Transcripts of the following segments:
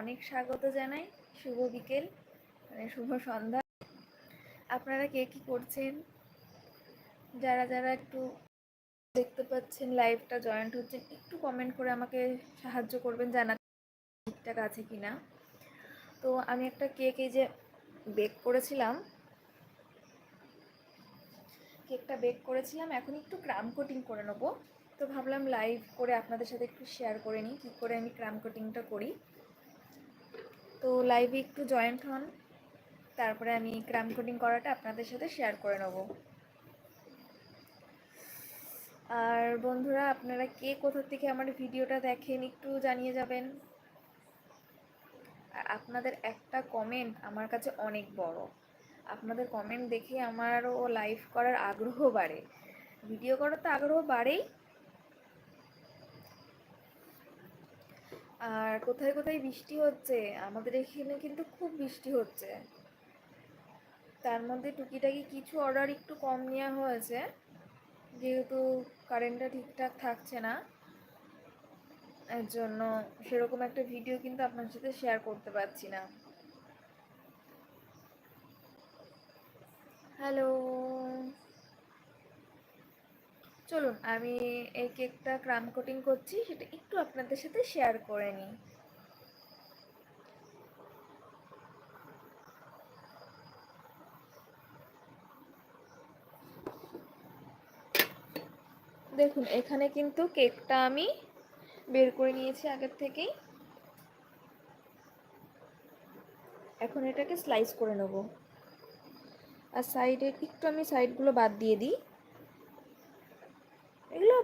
অনেক স্বাগত জানাই। শুভ বিকেল মানে শুভ সন্ধ্যা। আপনারা কে কী করছেন? যারা যারা একটু দেখতে পাচ্ছেন লাইভটা জয়েন্ট হচ্ছেন, একটু কমেন্ট করে আমাকে সাহায্য করবেন জানাতে ঠিকঠাক আছে কি না তো আমি একটা কেক এই যে বেক করেছিলাম। কেকটা বেক করেছিলাম, এখন একটু ক্রাম কোটিং করে নেব। তো ভাবলাম লাইভ করে আপনাদের সাথে একটু শেয়ার করে নিই, কী করে আমি ক্রাম কোটিংটা করি। তো লাইভে একটু জয়েন্ট হন, তারপরে আমি ক্রাম কোডিং করাটা আপনাদের সাথে শেয়ার করে নেব। আর বন্ধুরা, আপনারা কে কোথা থেকে আমার ভিডিওটা দেখেন একটু জানিয়ে যাবেন। আর আপনাদের একটা কমেন্ট আমার কাছে অনেক বড়। আপনাদের কমেন্ট দেখে আমারও লাইভ করার আগ্রহ বাড়ে। ভিডিও করার তো আগ্রহ বাড়েই আর কোথায় কোথায় বৃষ্টি হচ্ছে? আমাদের এখানে কিন্তু খুব বৃষ্টি হচ্ছে। তার মধ্যে টুকিটাকি কিছু অর্ডার একটু কম নেওয়া হয়েছে। যেহেতু কারেন্টটা ঠিকঠাক থাকছে না, এর জন্য সেরকম একটা ভিডিও কিন্তু আপনার সাথে শেয়ার করতে পারছি না। হ্যালো চলুন, আমি এই কেকটা ক্রাম কোটিং করছি, সেটা একটু আপনাদের সাথে শেয়ার করে নিই। দেখুন, এখানে কিন্তু কেকটা আমি বের করে নিয়েছি আগের থেকেই। এখন এটাকে স্লাইস করে নেব। আর সাইডে একটু আমি সাইডগুলো বাদ দিয়ে দিই।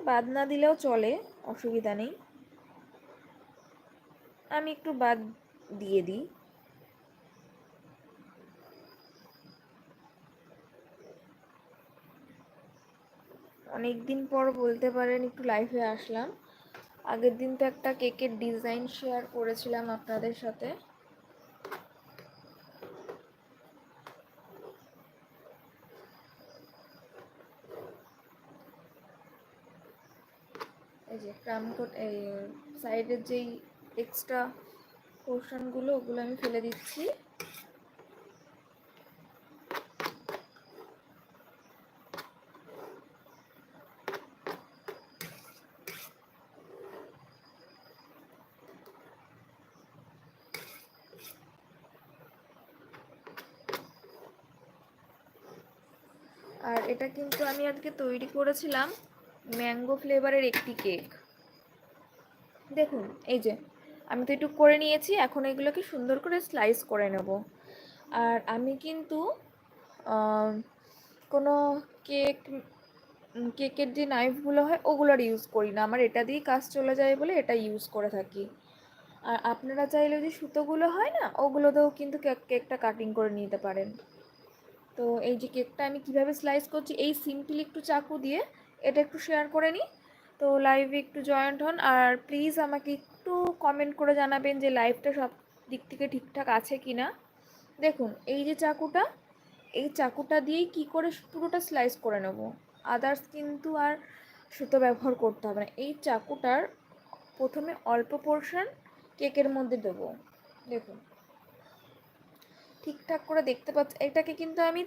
বাদ না দিলেও চলে, অসুবিধা নেই। আমি একটু বাদ দিয়ে দিই। অনেক দিন পর বলতে পারেন একটু লাইফে আসলাম। আগের দিন তো একটা কেকের ডিজাইন শেয়ার করেছিলাম আপনাদের সাথে। এই যে ক্রামকোট এই সাইডের যেই এক্সট্রা পোর্শনগুলো ওগুলো আমি ফেলে দিচ্ছি। আর এটা কিন্তু আমি আজকে তৈরি করেছিলাম। ম্যাঙ্গো ফ্লেভারের একটি কেক। দেখুন, এই যে, আমি তো একটু করে নিয়েছি, এখন এগুলোকে সুন্দর করে স্লাইস করে নেব। আর আমি কিন্তু কোনো কেক, কেকের যে নাইফগুলো হয়, ওগুলোর ইউজ করি না। আমার এটা দিয়েই কাজ চলে যায় বলে এটা ইউজ করে থাকি। আর আপনারা চাইলে যে সুতোগুলো হয় না, ওগুলোতেও কিন্তু কেক, কেকটা কাটিং করে নিতে পারেন। তো এই যে কেকটা আমি কীভাবে স্লাইস করছি, এই সিম্পল একটু চাকু দিয়ে এটা একটু শেয়ার করে নিই তো লাইভে একটু জয়েন্ট হন আর প্লিজ আমাকে একটু কমেন্ট করে জানাবেন যে লাইভটা সব দিক থেকে ঠিকঠাক আছে কি না দেখুন, এই যে চাকুটা, এই চাকুটা দিয়েই কি করে পুরোটা স্লাইস করে নেব? আদার্স কিন্তু আর সুতো ব্যবহার করতে হবে না। এই চাকুটার প্রথমে অল্প পোর্শন কেকের মধ্যে দেবো। দেখুন, ঠিকঠাক করে দেখতে পাচ্ছি এটাকে কিন্তু আমি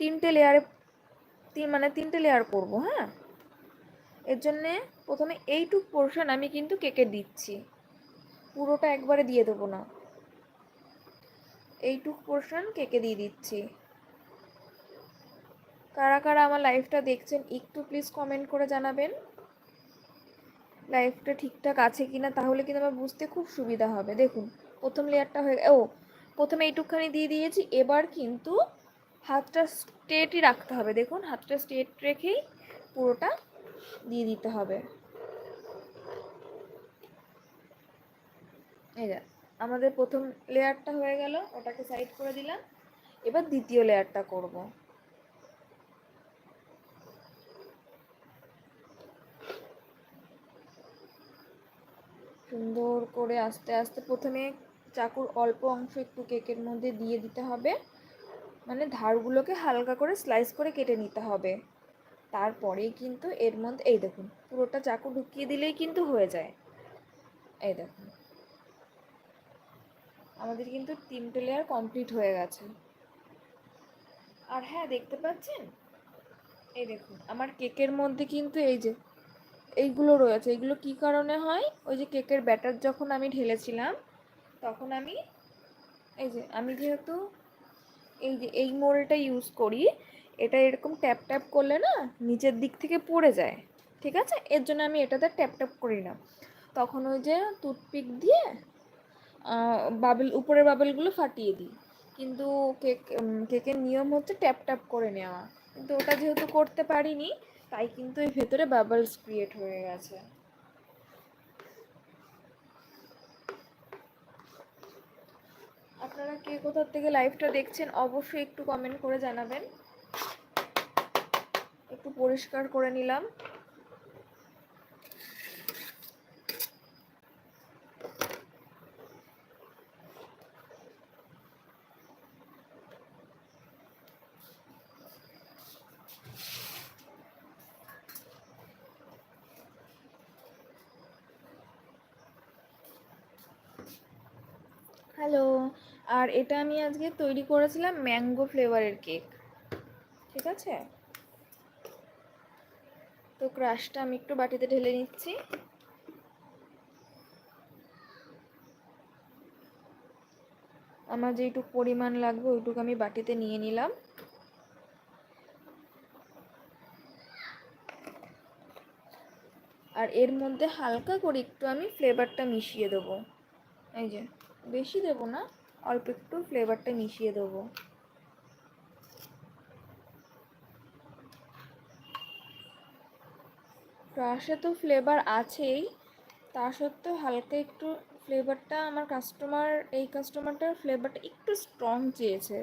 তিনটে লেয়ারে তিন মানে তিনটে লেয়ার করব হ্যাঁ? এর জন্যে প্রথমে এইটুক পোর্শন আমি কিন্তু কেকে দিচ্ছি। পুরোটা একবারে দিয়ে দেবো না। এইটুক পোর্শন কেকে দিয়ে দিচ্ছি। কারা কারা আমার লাইফটা দেখছেন, একটু প্লিজ কমেন্ট করে জানাবেন। লাইফটা ঠিকঠাক আছে কি না তাহলে কিন্তু আমার বুঝতে খুব সুবিধা হবে। দেখুন, প্রথম লেয়ারটা হয়ে ও, প্রথমে এইটুকখানি দিয়ে দিয়েছি, এবার কিন্তু হাতটা স্ট্রেটই রাখতে হবে। দেখুন, হাতটা স্ট্রেট রেখেই পুরোটা দিয়ে দিতে হবে। এই যা, আমাদের প্রথম লেয়ারটা হয়ে গেল, ওটাকে সাইড করে দিলাম। এবার দ্বিতীয় লেয়ারটা করব। সুন্দর করে আস্তে আস্তে প্রথমে চাকুর অল্প অংশ একটু কেকের মধ্যে দিয়ে দিতে হবে। মানে ধারগুলোকে হালকা করে স্লাইস করে কেটে নিতে হবে। তারপরেই কিন্তু এর মধ্যে, এই দেখুন, পুরোটা চাকু ঢুকিয়ে দিলেই কিন্তু হয়ে যায়। এই দেখুন। আমাদের কিন্তু তিনটে লেয়ার কমপ্লিট হয়ে গেছে। আর হ্যাঁ দেখতে পাচ্ছেন? এই দেখুন, আমার কেকের মধ্যে কিন্তু এই যে, এইগুলো রয়েছে। এইগুলো কি কারণে হয়? ওই যে কেকের ব্যাটার যখন আমি ঢেলেছিলাম, তখন আমি, এই যে, আমি যেহেতু এই যে, এই মোলটা ইউজ করি, এটা এরকম ট্যাপ ট্যাপ করলে না নিচের দিক থেকে পড়ে যায়, ঠিক আছে? এর জন্য আমি এটাতে ট্যাপ ট্যাপ করি না। তখন ওই যে টুথপিক দিয়ে বাবেল উপরের বাবেলগুলো ফাটিয়ে দিই। কিন্তু কেক কেকের নিয়ম হচ্ছে ট্যাপ ট্যাপ করে নেওয়া। কিন্তু ওটা যেহেতু করতে পারিনি, তাই কিন্তু এই ভেতরে বাবলস ক্রিয়েট হয়ে গেছে। আপনারা কে কোথার থেকে লাইভটা দেখছেন, অবশ্যই একটু কমেন্ট করে জানাবেন। একটু পরিষ্কার করে নিলাম। হ্যালো আর এটা আমি আজকে তৈরি করেছিলাম ম্যাঙ্গো ফ্লেভারের কেক। ঠিক আছে? তো ক্রাশটা আমি একটু বাটিতে ঢেলে নিচ্ছি। আমার যেইটুকু পরিমাণ লাগবে ওইটুকু আমি বাটিতে নিয়ে নিলাম। আর এর মধ্যে হালকা করে একটু আমি ফ্লেভারটা মিশিয়ে দেবো। এই যে, বেশি দেবো না। অল্প একটু ফ্লেভারটা মিশিয়ে দেবো। ক্রাশে তো ফ্লেভার আছেই, তা সত্ত্বেও হালকা একটু ফ্লেভারটা আমার কাস্টমার এই কাস্টমারটার ফ্লেভারটা একটু স্ট্রং চেয়েছে।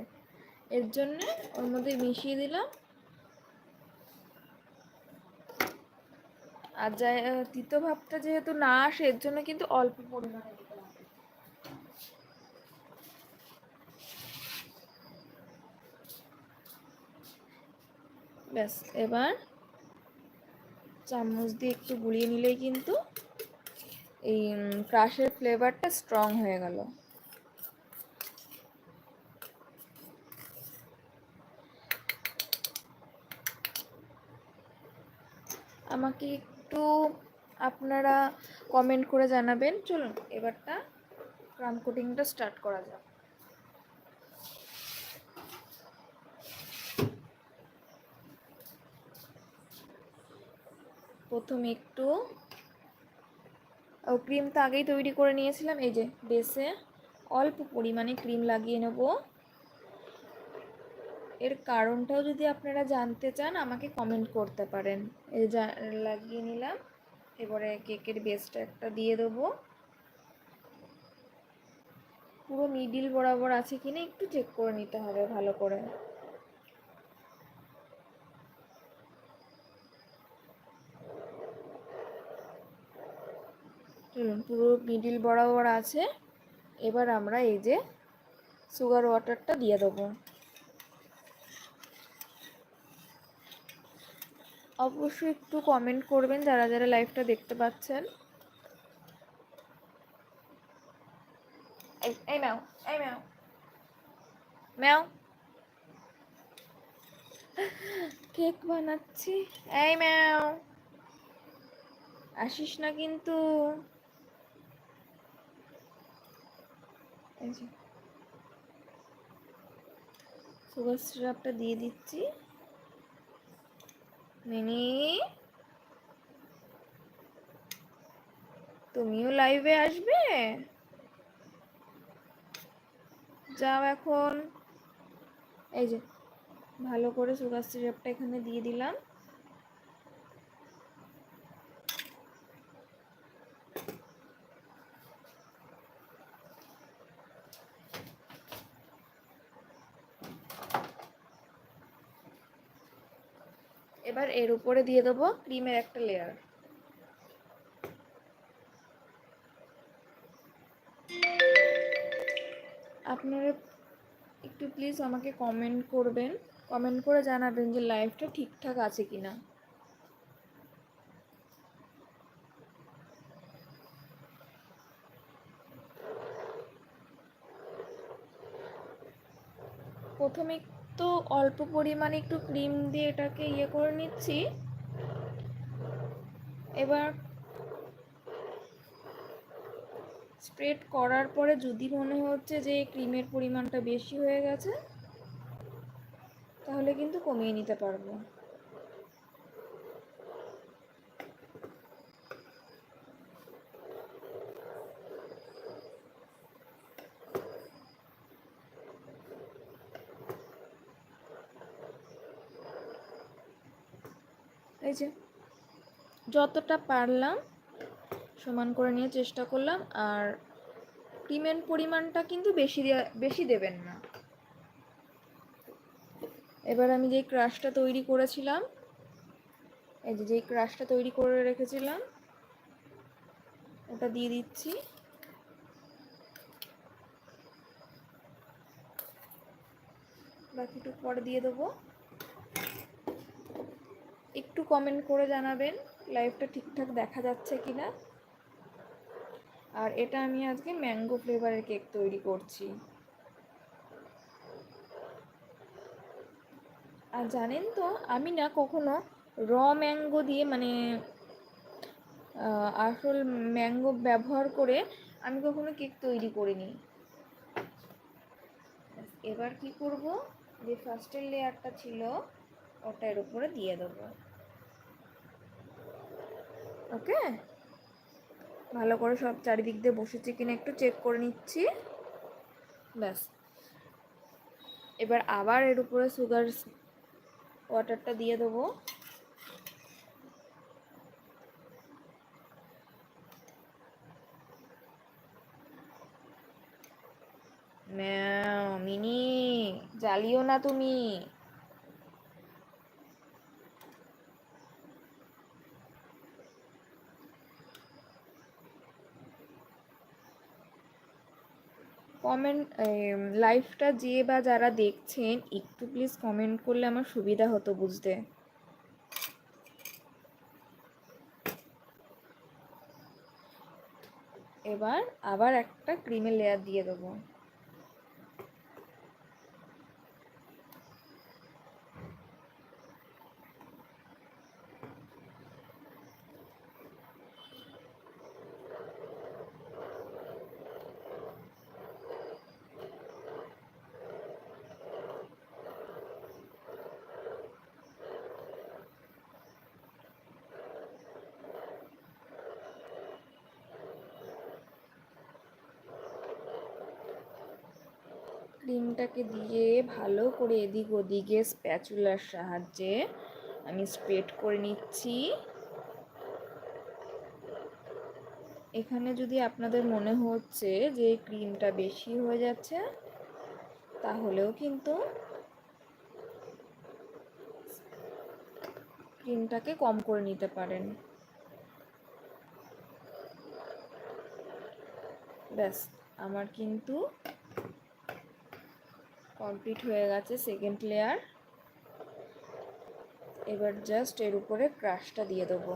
এর জন্যে ওর মধ্যে মিশিয়ে দিলাম। আর যা তিতো ভাবটা যেহেতু না আসে, এর জন্য কিন্তু অল্প পরিমাণে ব্যাস, এবার চামচ দিয়ে একটু গুলিয়ে নিলেই কিন্তু এই ক্রাশের ফ্লেভারটা স্ট্রং হয়ে গেল। আমাকে একটু আপনারা কমেন্ট করে জানাবেন। চলুন, এবারটা ক্রাম কোটিংটা স্টার্ট করা যাক। প্রথম একটু, ও ক্রিম তো আগেই তৈরি করে নিয়েছিলাম, এই যে বেসে অল্প পরিমাণে ক্রিম লাগিয়ে নেব। এর কারণটাও যদি আপনারা জানতে চান, আমাকে কমেন্ট করতে পারেন। এই লাগিয়ে নিলাম, এবারে কেকের বেসটা একটা দিয়ে দেবো। পুরো মিডিল বরাবর আছে কিনা একটু চেক করে নিতে হবে ভালো করে। পুরো মিডিল বরাবর আছে। এবার আমরা এই যে সুগার ওয়াটারটা দিয়ে দেবো। অবশ্যই একটু কমেন্ট করবেন যারা যারা লাইভটা দেখতে পাচ্ছেন। এই এই কেক বানাচ্ছি। এই ম্যাও আসিস না কিন্তু। এই সুগার সিরাপটা দিয়ে দিচ্ছি। মিনি তুমিও লাইভে আসবে? যাও এখন। এই যে, ভালো করে সুগার সিরাপটা এখানে দিয়ে দিলাম। এবার এর উপরে দিয়ে দেবো ক্রিমের একটা লেয়ার আপনারা একটু প্লিজ আমাকে কমেন্ট করবেন। কমেন্ট করে জানাবেন যে লাইফটা ঠিকঠাক আছে কি না প্রথমে তো অল্প পরিমাণে একটু ক্রিম দিয়ে এটাকে ইয়ে করে নিচ্ছি। এবার স্প্রেড করার পরে যদি মনে হচ্ছে যে ক্রিমের পরিমাণটা বেশি হয়ে গেছে, তাহলে কিন্তু কমিয়ে নিতে পারব। এই যে, যতটা পারলাম সমান করে নিয়ে চেষ্টা করলাম, আর ক্রিমের পরিমাণটা কিন্তু বেশি বেশি দেবেন না। এবার আমি যেই ক্রাশটা তৈরি করেছিলাম, এই যে যেই ক্রাশটা তৈরি করে রেখেছিলাম, ওটা দিয়ে দিচ্ছি। বাকিটুকু পরে দিয়ে দেবো। একটু কমেন্ট করে জানাবেন লাইভটা ঠিকঠাক দেখা যাচ্ছে কি না আর এটা আমি আজকে ম্যাঙ্গো ফ্লেভারের কেক তৈরি করছি। আর জানেন তো, আমি না কখনো র ম্যাঙ্গো দিয়ে মানে আসল ম্যাঙ্গো ব্যবহার করে আমি কখনো কেক তৈরি করিনি। এবার কি করব? যে ফার্স্টের লেয়ারটা ছিল, ওটা এর উপরে দিয়ে দেবো। ওকে? ভালো করে সব চারিদিক দিয়ে বসেছে কিনা একটু চেক করে নিচ্ছি। ব্যাস। এবার আবার এর উপরে সুগার ওয়াটারটা দিয়ে দেবো। মিনি, জ্বালিও না তুমি। কমেন্ট লাইভটা যে বা যারা দেখছেন, একটু প্লিজ কমেন্ট করলে আমার সুবিধা হতো বুঝতে। এবার আবার একটা ক্রিমের লেয়ার দিয়ে দেবো। ক্রিমটাকে দিয়ে ভালো করে এদিক ওদিকে স্প্যাচুলার সাহায্যে আমি স্প্রেড করে নিচ্ছি। এখানে যদি আপনাদের মনে হচ্ছে যে ক্রিমটা বেশি হয়ে যাচ্ছে, তাহলেও কিন্তু ক্রিমটাকে কম করে নিতে পারেন। ব্যাস, আমার কিন্তু কমপ্লিট হয়ে গেছে সেকেন্ড লেয়ার এবার জাস্ট এর উপরে ক্রাশটা দিয়ে দেবো।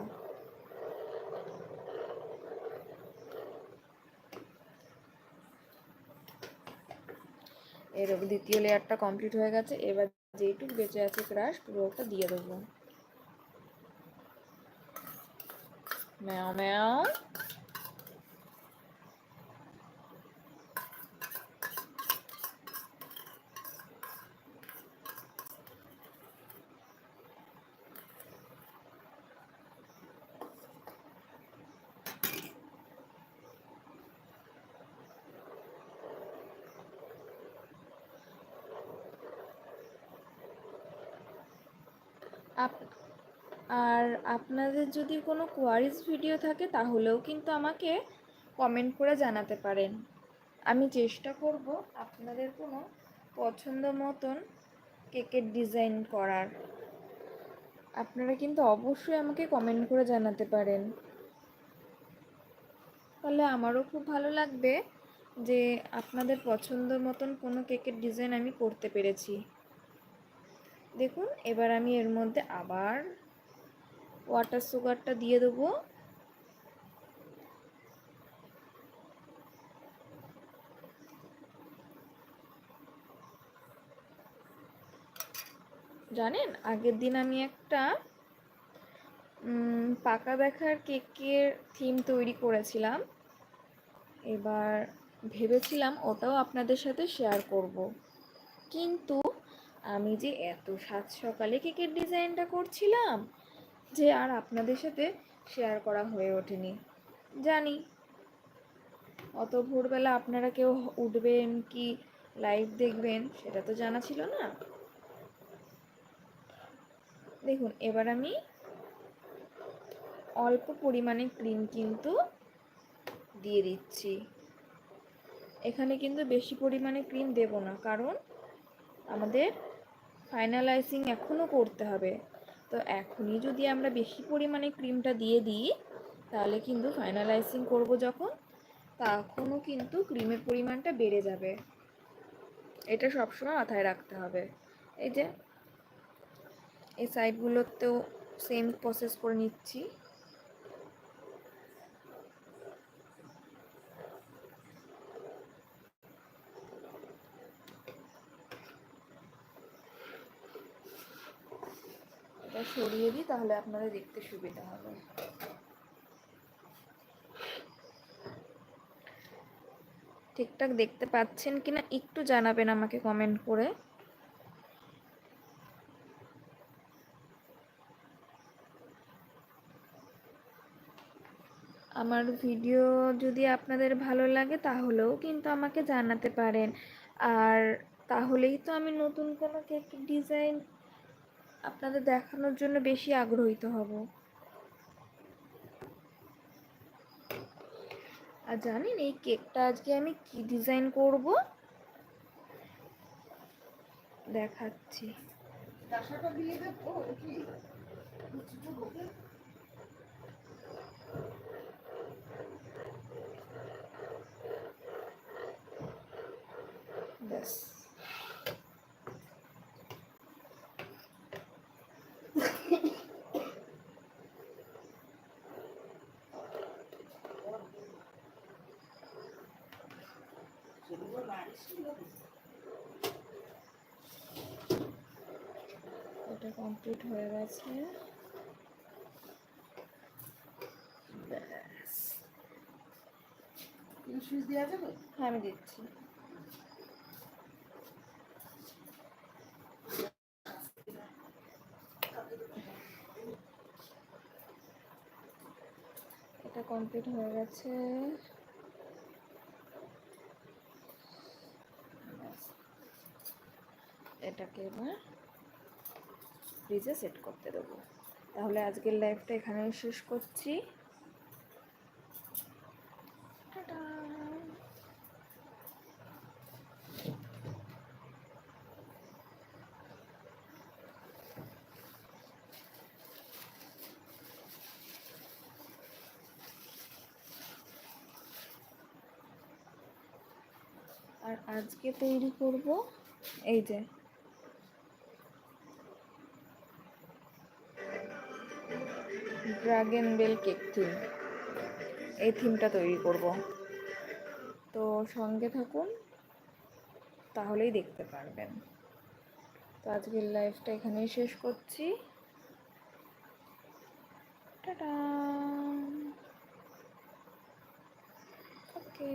এর দ্বিতীয় লেয়ারটা কমপ্লিট হয়ে গেছে। এবার যেইটুক বেঁচে আছে ক্রাশ পুরোটা দিয়ে দেবো। ম্যাও ম্যাও। আর আপনাদের যদি কোনো কোয়ারিজ ভিডিও থাকে, তাহলেও কিন্তু আমাকে কমেন্ট করে জানাতে পারেন। আমি চেষ্টা করব আপনাদের কোনো পছন্দ মতন কেকের ডিজাইন করার। আপনারা কিন্তু অবশ্যই আমাকে কমেন্ট করে জানাতে পারেন। তাহলে আমারও খুব ভালো লাগবে যে আপনাদের পছন্দ মতন কোনো কেকের ডিজাইন আমি করতে পেরেছি। দেখুন, এবার আমি এর মধ্যে আবার ওয়াটার সুগারটা দিয়ে দেবো। জানেন, আগের দিন আমি একটা পাকা দেখার কেকের থিম তৈরি করেছিলাম। এবার ভেবেছিলাম ওটাও আপনাদের সাথে শেয়ার করব। কিন্তু আমি যে এত সাত সকালে কেকের ডিজাইনটা করছিলাম যে আর আপনাদের সাথে শেয়ার করা হয়ে ওঠেনি। জানি। অত ভোরবেলা আপনারা কেউ উঠবেন কি লাইভ দেখবেন সেটা তো জানা ছিল না। দেখুন, এবার আমি অল্প পরিমাণে ক্রিম কিন্তু দিয়ে দিচ্ছি। এখানে কিন্তু বেশি পরিমাণে ক্রিম দেব না, কারণ আমাদের ফাইনালাইজিং এখনও করতে হবে। তো এখনই যদি আমরা বেশি পরিমাণে ক্রিমটা দিয়ে দিই, তাহলে কিন্তু ফাইনালাইজিং করব যখন, তখনও কিন্তু ক্রিমের পরিমাণটা বেড়ে যাবে। এটা সবসময় মাথায় রাখতে হবে। এই যে, এই সাইডগুলোতেও সেম প্রসেস করে নিচ্ছি এটা সরিয়ে দিই তাহলে আপনাদের দেখতে সুবিধা হবে। ঠিকঠাক দেখতে পাচ্ছেন কিনা একটু জানাবেন আমাকে কমেন্ট করে। আমার ভিডিও যদি আপনাদের ভালো লাগে তাহলেও কিন্তু আমাকে জানাতে পারেন। আর তাহলেই তো আমি নতুন কোনো কেক ডিজাইন আপনাদের দেখানোর জন্য বেশি আগ্রহীত হব। আর জানেন, এই কেকটা আজকে আমি কি ডিজাইন করব? দেখাচ্ছি। ব্যাস এটা কমপ্লিট হয়ে গেছে। হ্যাঁ আমি দিচ্ছি। এটা কমপ্লিট হয়ে গেছে। এটাকে এবার ফ্রিজে সেট করতে দেবো। তাহলে আজকের লাইভটা এখানে শেষ করছি। আর আজকে তৈরি করব এই যে ড্রাগন বেল কেক থিম। এই থিমটা তৈরি করব। তো সঙ্গে থাকুন, তাহলেই দেখতে পারবেন। তো আজকের লাইফটা এখানেই শেষ করছি। টাটা! ওকে।